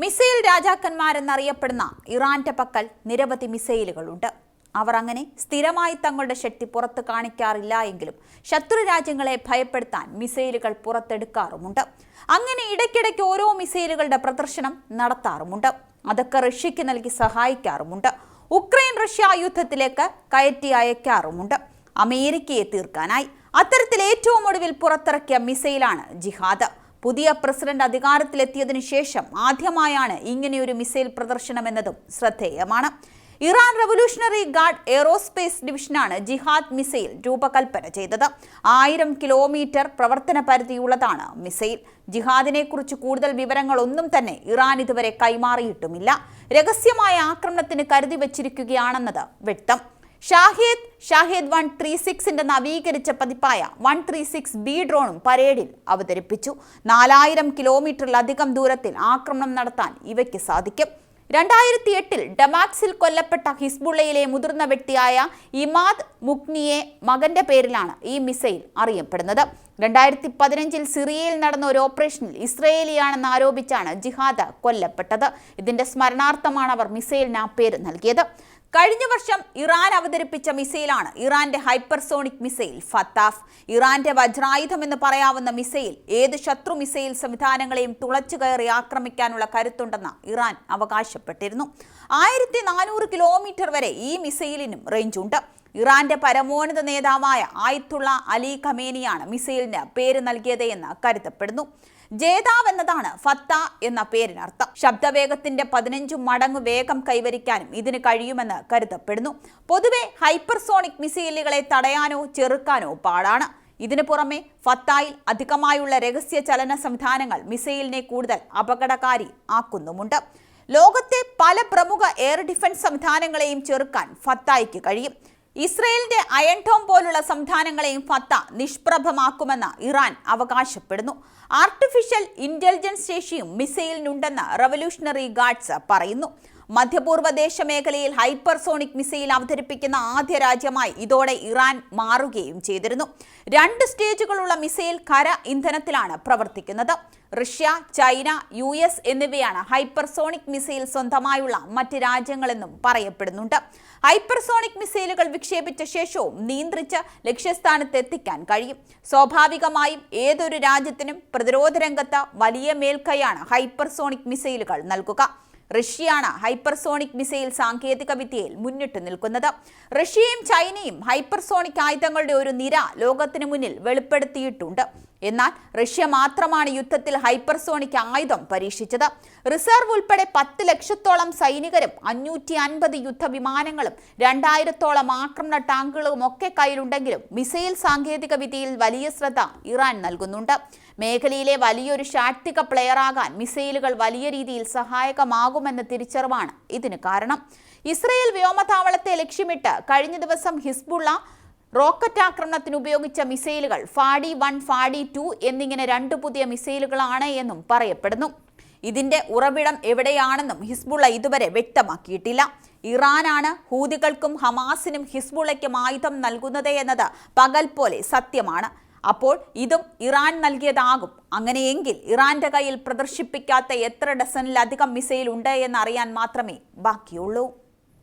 Missile രാജാക്കന്മാരെന്നറിയപ്പെടുന്ന ഇറാന്റെ പക്കൽ നിരവധി മിസൈലുകളുണ്ട്. അവർ അങ്ങനെ സ്ഥിരമായി തങ്ങളുടെ ശക്തി പുറത്ത് കാണിക്കാറില്ല എങ്കിലും ശത്രു രാജ്യങ്ങളെ ഭയപ്പെടുത്താൻ മിസൈലുകൾ പുറത്തെടുക്കാറുമുണ്ട്. അങ്ങനെ ഇടയ്ക്കിടയ്ക്ക് ഓരോ മിസൈലുകളുടെ പ്രദർശനം നടത്താറുമുണ്ട്. അതൊക്കെ റഷ്യയ്ക്ക് നൽകി സഹായിക്കാറുമുണ്ട്. ഉക്രൈൻ റഷ്യ യുദ്ധത്തിലേക്ക് കയറ്റി അയക്കാറുമുണ്ട്. അമേരിക്കയെ തീർക്കാനായി. അത്തരത്തിൽ ഏറ്റവും ഒടുവിൽ പുറത്തിറക്കിയ മിസൈലാണ് ജിഹാദ്. പുതിയ പ്രസിഡന്റ് അധികാരത്തിലെത്തിയതിനു ശേഷം ആദ്യമായാണ് ഇങ്ങനെയൊരു മിസൈൽ പ്രദർശനം എന്നതും ശ്രദ്ധേയമാണ്. ഇറാൻ റവല്യൂഷണറി ഗാർഡ് എയറോസ്പേസ് ഡിവിഷനാണ് ജിഹാദ് മിസൈൽ രൂപകൽപ്പന ചെയ്തത്. ആയിരം കിലോമീറ്റർ പ്രവർത്തന പരിധിയുള്ളതാണ് മിസൈൽ. ജിഹാദിനെക്കുറിച്ച് കൂടുതൽ വിവരങ്ങളൊന്നും തന്നെ ഇറാൻ ഇതുവരെ കൈമാറിയിട്ടുമില്ല. രഹസ്യമായ ആക്രമണത്തിന് കരുതി വച്ചിരിക്കുകയാണെന്നത് വ്യക്തം. ഷാഹിദ് ഷാഹിദ് വൺ ത്രീ സിക്സിന്റെ നവീകരിച്ച പതിപ്പായ വൺ ത്രീ സിക്സ് ബി ഡ്രോണും പരേഡിൽ അവതരിപ്പിച്ചു. നാലായിരം കിലോമീറ്ററിലധികം ദൂരത്തിൽ ആക്രമണം നടത്താൻ ഇവയ്ക്ക് സാധിക്കും. രണ്ടായിരത്തി എട്ടിൽ ഡമാക്സിൽ കൊല്ലപ്പെട്ട ഹിസ്ബുള്ളയിലെ മുതിർന്ന വ്യക്തിയായ ഇമാദ് മുക്നിയെ മകന്റെ പേരിലാണ് ഈ മിസൈൽ അറിയപ്പെടുന്നത്. രണ്ടായിരത്തി പതിനഞ്ചിൽ സിറിയയിൽ നടന്ന ഒരു ഓപ്പറേഷനിൽ ഇസ്രയേലിയാണെന്ന് ആരോപിച്ചാണ് ജിഹാദ കൊല്ലപ്പെട്ടത്. ഇതിന്റെ സ്മരണാർത്ഥമാണ് അവർ മിസൈലിന് ആ പേര് നൽകിയത്. കഴിഞ്ഞ വർഷം ഇറാൻ അവതരിപ്പിച്ച മിസൈലാണ് ഇറാന്റെ ഹൈപ്പർസോണിക് മിസൈൽ ഫത്താഫ്. ഇറാന്റെ വജ്രായുധം എന്ന് പറയാവുന്ന മിസൈൽ ഏത് ശത്രു മിസൈൽ സംവിധാനങ്ങളെയും തുളച്ചു കയറി ആക്രമിക്കാനുള്ള കരുത്തുണ്ടെന്ന് ഇറാൻ അവകാശപ്പെട്ടിരുന്നു. ആയിരത്തി കിലോമീറ്റർ വരെ ഈ മിസൈലിനും റേഞ്ചുണ്ട് ഇറാന്റെ പരമോന്നത നേതാവായ ആയിത്തുള്ള അലി ഖമേനിയാണ് മിസൈലിന് പേര് നൽകിയത് എന്ന് കരുതപ്പെടുന്നു. ജേതാവ് എന്നതാണ് ഫത്ത എന്ന പേരിനർത്ഥം ശബ്ദവേഗത്തിന്റെ പതിനഞ്ചു മടങ്ങ് വേഗം കൈവരിക്കാനും ഇതിന് കഴിയുമെന്ന് കരുതപ്പെടുന്നു. പൊതുവെ ഹൈപ്പർസോണിക് മിസൈലുകളെ തടയാനോ ചെറുക്കാനോ പാടാണ്. ഇതിനു പുറമെ ഫത്തായിൽ അധികമായുള്ള രഹസ്യ ചലന സംവിധാനങ്ങൾ മിസൈലിനെ കൂടുതൽ അപകടകാരി ആക്കുന്നുമുണ്ട്. ലോകത്തെ പല പ്രമുഖ എയർ ഡിഫൻസ് സംവിധാനങ്ങളെയും ചെറുക്കാൻ ഫത്തായിക്ക് കഴിയും. ഇസ്രയേലിന്റെ അയൺ ടോം പോലുള്ള സംവിധാനങ്ങളെയും ഫത്ത നിഷ്പ്രഭമാക്കുമെന്ന് ഇറാൻ അവകാശപ്പെടുന്നു. ആർട്ടിഫിഷ്യൽ ഇന്റലിജൻസ് ശേഷിയും മിസൈലിനുണ്ടെന്ന് റവല്യൂഷണറി ഗാർഡ്സ് പറയുന്നു. മധ്യപൂർവ ദേശമേഖലയിൽ ഹൈപ്പർസോണിക് മിസൈൽ അവതരിപ്പിക്കുന്ന ആദ്യ രാജ്യമായി ഇതോടെ ഇറാൻ മാറുകയും ചെയ്തിരുന്നു. രണ്ട് സ്റ്റേജുകളുള്ള മിസൈൽ കര ഇന്ധനത്തിലാണ് പ്രവർത്തിക്കുന്നത്. റഷ്യ ചൈന യു എസ് എന്നിവയാണ് ഹൈപ്പർസോണിക് മിസൈൽ സ്വന്തമായുള്ള മറ്റ് രാജ്യങ്ങളെന്നും പറയപ്പെടുന്നുണ്ട്. ഹൈപ്പർസോണിക് മിസൈലുകൾ വിക്ഷേപിച്ച ശേഷവും നിയന്ത്രിച്ച് ലക്ഷ്യസ്ഥാനത്ത് എത്തിക്കാൻ കഴിയും. സ്വാഭാവികമായും ഏതൊരു രാജ്യത്തിനും പ്രതിരോധ രംഗത്ത് വലിയ മേൽക്കൈയാണ് ഹൈപ്പർസോണിക് മിസൈലുകൾ നൽകുക. റഷ്യയാണ് ഹൈപ്പർസോണിക് മിസൈൽ സാങ്കേതിക വിദ്യയിൽ മുന്നിട്ട് നിൽക്കുന്നത്. റഷ്യയും ചൈനയും ഹൈപ്പർസോണിക് ആയുധങ്ങളുടെ ഒരു നിര ലോകത്തിന് മുന്നിൽ വെളിപ്പെടുത്തിയിട്ടുണ്ട്. എന്നാൽ റഷ്യ മാത്രമാണ് യുദ്ധത്തിൽ ഹൈപ്പർസോണിക് ആയുധം പരീക്ഷിച്ചത്. റിസർവ് ഉൾപ്പെടെ പത്ത് ലക്ഷത്തോളം സൈനികരും അഞ്ഞൂറ്റി അൻപത് യുദ്ധവിമാനങ്ങളും രണ്ടായിരത്തോളം ആക്രമണ ടാങ്കുകളും ഒക്കെ കയ്യിലുണ്ടെങ്കിലും മിസൈൽ സാങ്കേതിക വിദ്യയിൽ വലിയ ശ്രദ്ധ ഇറാൻ നൽകുന്നുണ്ട്. മേഖലയിലെ വലിയൊരു ശാക്തിക പ്ലെയറാകാൻ മിസൈലുകൾ വലിയ രീതിയിൽ സഹായകമാകുമെന്ന തിരിച്ചറിവാണ് ഇതിന് കാരണം. ഇസ്രയേൽ വ്യോമതാവളത്തെ ലക്ഷ്യമിട്ട് കഴിഞ്ഞ ദിവസം ഹിസ്ബുള്ള റോക്കറ്റ് ആക്രമണത്തിന് ഉപയോഗിച്ച മിസൈലുകൾ ഫാഡി വൺ ഫാഡി ടു എന്നിങ്ങനെ രണ്ട് പുതിയ മിസൈലുകളാണ് എന്നും പറയപ്പെടുന്നു. ഇതിന്റെ ഉറവിടം എവിടെയാണെന്നും ഹിസ്ബുള്ള ഇതുവരെ വ്യക്തമാക്കിയിട്ടില്ല. ഇറാനാണ് ഹൂതികൾക്കും ഹമാസിനും ഹിസ്ബുള്ളയ്ക്കും ആയുധം നൽകുന്നത് എന്നത് പകൽ പോലെ സത്യമാണ്. അപ്പോൾ ഇതും ഇറാൻ നൽകിയതാകും. അങ്ങനെയെങ്കിൽ ഇറാന്റെ കയ്യിൽ പ്രദർശിപ്പിക്കാത്ത എത്ര ഡസനിലധികം മിസൈൽ ഉണ്ട് എന്നറിയാൻ മാത്രമേ ബാക്കിയുള്ളൂ.